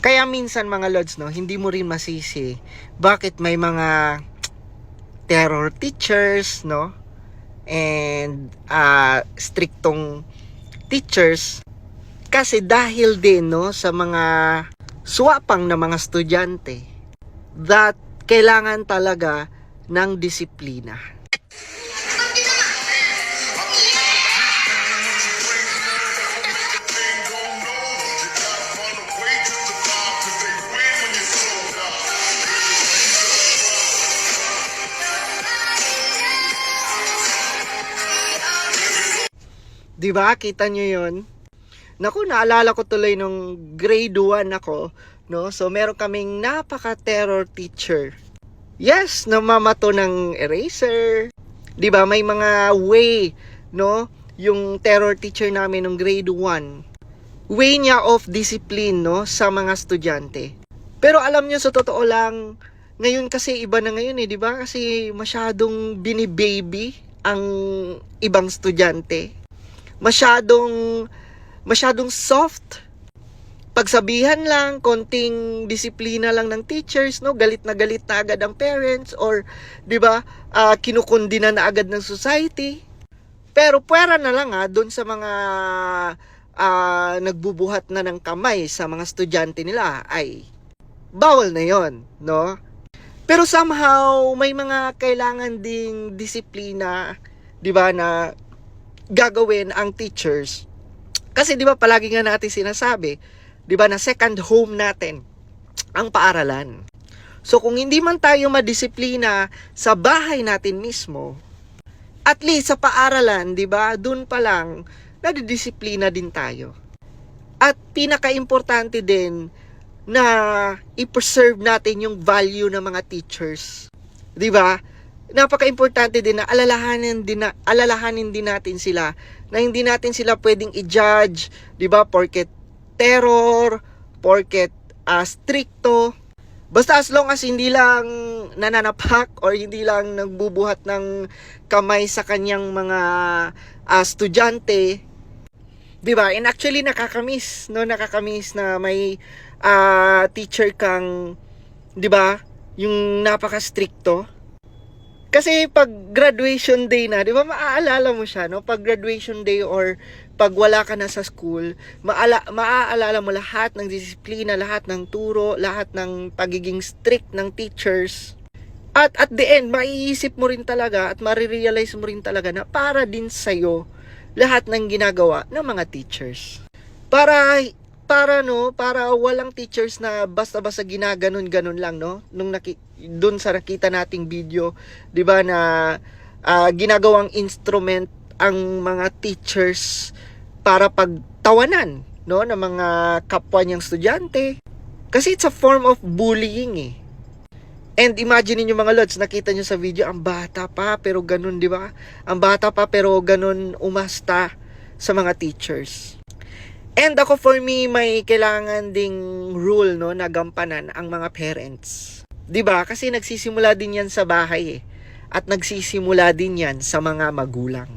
Kaya minsan mga lods, no, hindi mo rin masisi bakit may mga terror teachers, no? And ah striktong teachers kasi dahil din no sa mga swapang na mga estudyante that kailangan talaga ng disiplina. Di ba? Kita nyo yun? Naku, naalala ko tuloy nung grade 1 ako, no? So, meron kaming napaka-terror teacher. Yes, namamato ng eraser. 'Di ba? May mga way, no? Yung terror teacher namin nung grade 1. Way niya of discipline, no, sa mga estudyante. Pero alam niyo sa totoo lang, ngayon kasi iba na ngayon eh, 'di ba? Kasi masyadong binibaby ang ibang estudyante. Masyadong masyadong soft pagsabihan lang, konting disiplina lang ng teachers, no? Galit na galit na agad ang parents or 'di ba? ah kinukundina na agad ng society. Pero pwera na lang ah doon sa mga ah, nagbubuhat na ng kamay sa mga estudyante nila ay bawal na 'yon, no? Pero somehow may mga kailangan ding disiplina, 'di ba, na gagawin ang teachers. Kasi 'di ba palagi nga natin sinasabi, 'di ba, na second home natin ang paaralan. So kung hindi man tayo madisiplina sa bahay natin mismo, at least sa paaralan, 'di ba? Doon pa lang nadidisiplina din tayo. At pinaka-importante din na i-preserve natin yung value ng mga teachers. 'Di ba? Napaka-importante din na alalahanin din na alalahanin din natin sila na hindi natin sila pwedeng i-judge, 'di ba? Porket terror, porket ah, stricto. Basta as long as hindi lang nananapak or hindi lang nagbubuhat ng kamay sa kanyang mga ah, estudyante, 'di ba? And actually nakakamiss, no, nakakamiss na may ah, teacher kang 'di ba? Yung napaka-stricto. Kasi pag graduation day na, 'di ba, maaalala mo siya, no? Pag graduation day or pag wala ka na sa school, maala, maaalala mo lahat ng disiplina, lahat ng turo, lahat ng pagiging strict ng teachers. At at the end, maiisip mo rin talaga at marirealize mo rin talaga na para din sa'yo lahat ng ginagawa ng mga teachers. Para para no, para walang teachers na basta-basta ginaganon-ganon lang no. Nung naki, dun sa nakita nating video, 'di ba na ah, ginagawang instrument ang mga teachers para pagtawanan no ng mga kapwa niyang estudyante. Kasi it's a form of bullying eh. And imagine niyo mga lods, nakita niyo sa video, ang bata pa pero ganun, 'di ba? Ang bata pa pero ganun umasta sa mga teachers. And ako for me, may kailangan ding rule no na gampanan ang mga parents. 'Di ba? Kasi nagsisimula din 'yan sa bahay eh. At nagsisimula din 'yan sa mga magulang.